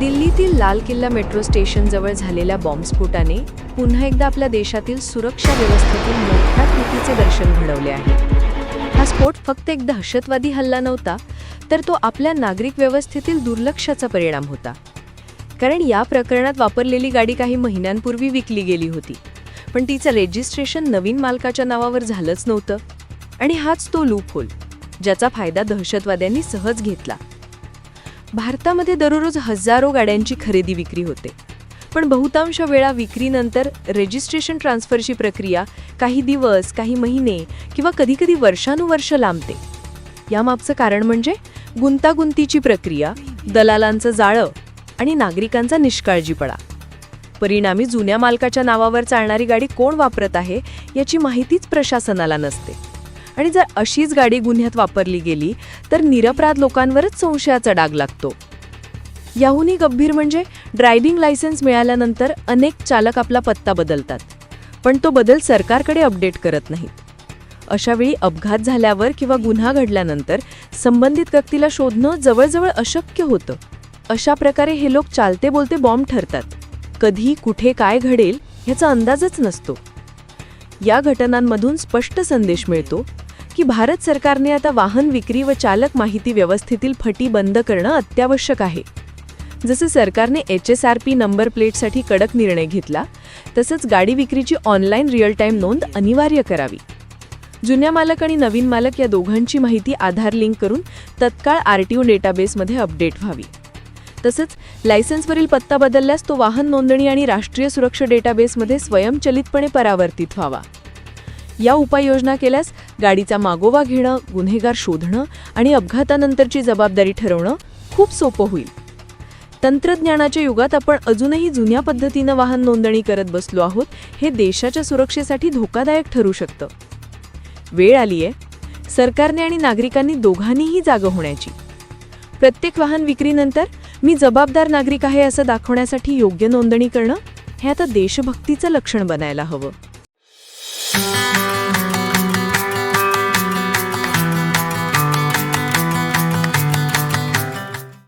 दिल्लीतील लाल किल्ला मेट्रो स्टेशनजवळ झालेल्या बॉम्बस्फोटाने पुन्हा एकदा आपल्या देशातील सुरक्षा व्यवस्थेतील मोठ्या कृतीचे दर्शन घडवले आहे. हा स्फोट फक्त एक दहशतवादी हल्ला नव्हता तर तो आपल्या नागरिक व्यवस्थेतील दुर्लक्षाचा परिणाम होता. कारण या प्रकरणात वापरलेली गाडी काही महिन्यांपूर्वी विकली गेली होती पण तिचं रेजिस्ट्रेशन नवीन मालकाच्या नावावर झालंच नव्हतं आणि हाच तो लूप होल ज्याचा फायदा दहशतवाद्यांनी सहज घेतला. भारतामध्ये दररोज हजारो गाड्यांची खरेदी विक्री होते. पण बहुतांश वेळा विक्रीनंतर रेजिस्ट्रेशन ट्रान्सफरची प्रक्रिया काही दिवस काही महिने किंवा कधीकधी वर्षानुवर्ष लांबते. यामागचं कारण म्हणजे गुंतागुंतीची प्रक्रिया दलालांचं जाळं आणि नागरिकांचा निष्काळजीपणा. परिणामी जुन्या मालकाच्या नावावर चालणारी गाडी कोण वापरत आहे याची माहितीच प्रशासनाला नसते. आणि जर अशीच गाडी गुन्ह्यात वापरली गेली तर निरपराध लोकांवरच संशयाचा डाग लागतो. याहूनही गंभीर म्हणजे ड्रायव्हिंग लायसन्स मिळाल्यानंतर अनेक चालक आपला पत्ता बदलतात. पण तो बदल सरकारकडे अपडेट करत नाहीत. अशावेळी अपघात झाल्यावर किंवा गुन्हा घडल्यानंतर संबंधित व्यक्तीला शोधणं जवळजवळ अशक्य होतं. अशा प्रकारे हे लोक चालते बोलते बॉम्ब ठरतात. कधी कुठे काय घडेल ह्याचा अंदाजच नसतो. या घटनांमधून स्पष्ट संदेश मिळतो की भारत सरकारने आता वाहन विक्री व चालक माहिती व्यवस्थेतील फटी बंद करणं अत्यावश्यक आहे. जसं सरकारने H S R P number प्लेटसाठी कडक निर्णय घेतला तसंच गाडी विक्रीची ऑनलाईन रिअल टाईम नोंद अनिवार्य करावी. जुन्या मालक आणि नवीन मालक या दोघांची माहिती आधार लिंक करून तत्काळ आर टी ओ डेटाबेसमध्ये अपडेट व्हावी. तसंच लायसन्सवरील पत्ता बदलल्यास तो वाहन नोंदणी आणि राष्ट्रीय सुरक्षा डेटाबेसमध्ये स्वयंचलितपणे परावर्तित व्हावा. या उपाययोजना केल्यास गाडीचा मागोवा घेणं गुन्हेगार शोधणं आणि अपघातानंतरची जबाबदारी ठरवणं खूप सोपं होईल. तंत्रज्ञानाच्या युगात आपण अजूनही जुन्या पद्धतीनं वाहन नोंदणी करत बसलो आहोत हे देशाच्या सुरक्षेसाठी धोकादायक ठरू शकतं. वेळ आली आहे सरकारने आणि नागरिकांनी दोघांनीही जागं होण्याची. प्रत्येक वाहन विक्रीनंतर मी जबाबदार नागरिक आहे असं दाखवण्यासाठी योग्य नोंदणी करणं हे आता देशभक्तीचं लक्षण बनायला हवं.